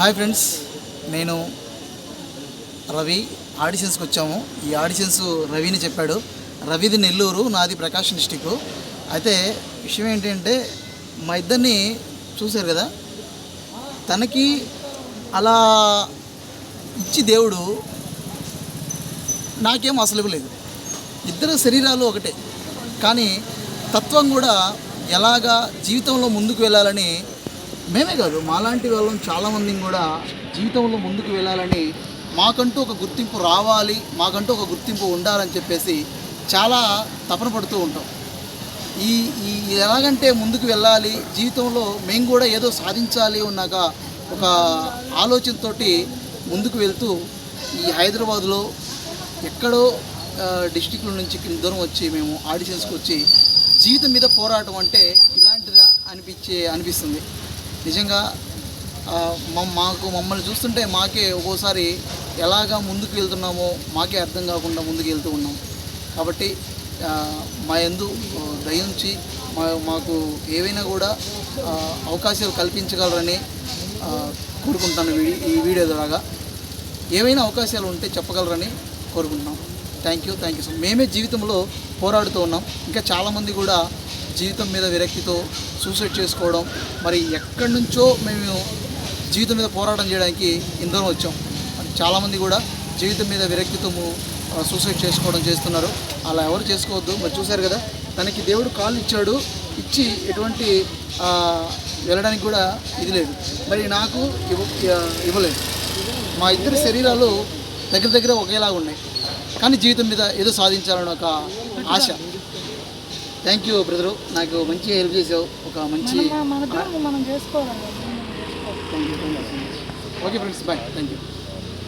Hi friends నేను రవి. ఆడిషన్స్కి వచ్చాము. ఈ ఆడిషన్స్ రవిని చెప్పాడు. రవిది నెల్లూరు నాది ప్రకాశం డిస్టిక్. అయితే విషయం ఏంటంటే మా ఇద్దరిని చూశారు కదా? తనకి అలా ఇచ్చి దేవుడు నాకేం అసలు లేదు ఇద్దరు శరీరాలు ఒకటే. కానీ తత్వం కూడా ఎలాగా జీవితంలో ముందుకు వెళ్ళాలని మేమే కాదు మాలాంటి వాళ్ళం చాలామందిని కూడా జీవితంలో ముందుకు వెళ్ళాలని మాకంటూ ఒక గుర్తింపు రావాలి మాకంటూ ఒక గుర్తింపు ఉండాలని చెప్పేసి చాలా తపన పడుతూ ఉంటాం. ఈ ఈ ఎలాగంటే ముందుకు వెళ్ళాలి జీవితంలో మేము కూడా ఏదో సాధించాలి ఉన్నాక ఒక ఆలోచనతో ముందుకు వెళ్తూ ఈ హైదరాబాద్లో ఎక్కడో డిస్టిక్ల నుంచి దూరం వచ్చి మేము ఆడిషన్స్కి వచ్చి జీవితం మీద పోరాటం అంటే ఇలాంటిదా అనిపించే అనిపిస్తుంది. నిజంగా మమ్- మాకు మమ్మల్ని చూస్తుంటే మాకే ఒక్కోసారి ఎలాగా ముందుకు వెళ్తున్నామో మాకే అర్థం కాకుండా ముందుకు వెళ్తూ ఉన్నాం. కాబట్టి మా యందు దయించి మా మాకు ఏవైనా కూడా అవకాశాలు కల్పించగలరని కోరుకుంటాను ఈ వీడియో ద్వారా. ఏవైనా అవకాశాలు ఉంటే చెప్పగలరని కోరుకుంటున్నాం. Thank you thank you so మేమే జీవితంలో పోరాడుతూ ఉన్నాం. ఇంకా చాలామంది కూడా జీవితం మీద విరక్తితో సూసైడ్ చేసుకోవడం మరి ఎక్కడి నుంచో మేము జీవితం మీద పోరాటం చేయడానికి ఇందరం వచ్చాం. చాలామంది కూడా జీవితం మీద విరక్తితము సూసైడ్ చేసుకోవడం చేస్తున్నారు. అలా ఎవరు చేసుకోవద్దు. మరి చూశారు కదా తనకి దేవుడు కాళ్ళు ఇచ్చాడు ఇచ్చి ఎటువంటి వెళ్ళడానికి కూడా ఇది లేదు. మరి నాకు ఇవ్వ ఇవ్వలేదు. మా ఇద్దరి శరీరాలు దగ్గర దగ్గర ఒకేలాగా ఉన్నాయి. కానీ జీవితం మీద ఏదో సాధించాలని ఒక ఆశ. థ్యాంక్ యూ బ్రదరు నాకు మంచి హెల్ప్ చేసావు. ఒక మంచి మన చేసుకోవాలి okay friends bye thank you